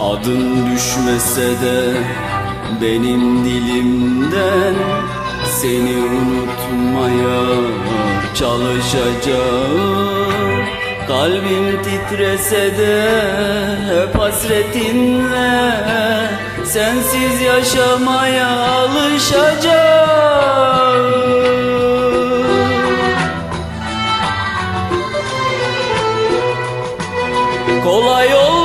Adın düşmese de benim dilimden Seni unutmaya çalışacağım. Kalbim titrese de hep hasretinle Sensiz yaşamaya alışacağım. Kolay olmayacak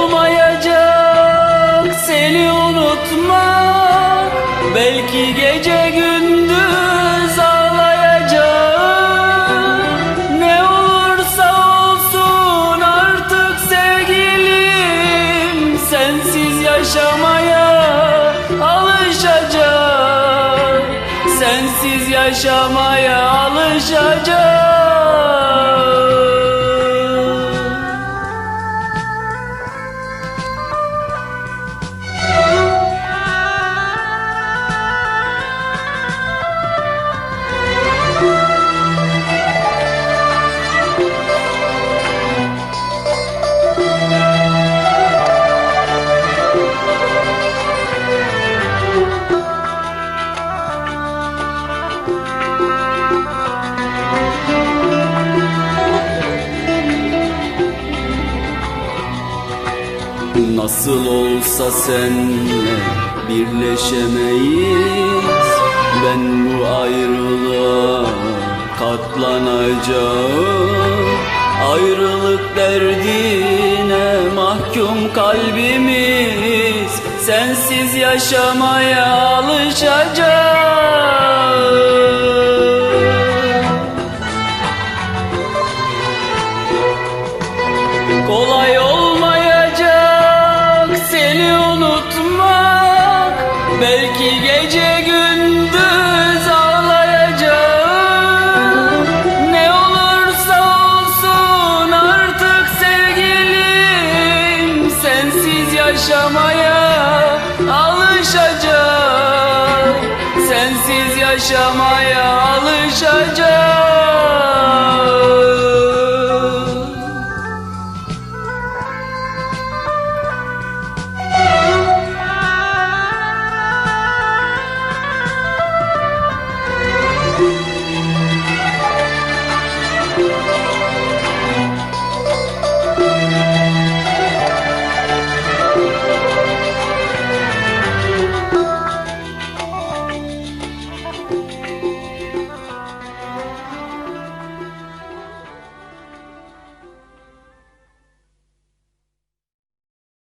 Belki gece gündüz ağlayacağım. Ne olursa olsun artık sevgilim Sensiz yaşamaya alışacağım. Sensiz yaşamaya alışacağım Nasıl olsa senle birleşemeyiz. Ben bu ayrılığa katlanacağım. Ayrılık derdine mahkum kalbimiz. Sensiz yaşamaya alışacağım yaşamaya alışacak. Sensiz yaşamaya alışacak.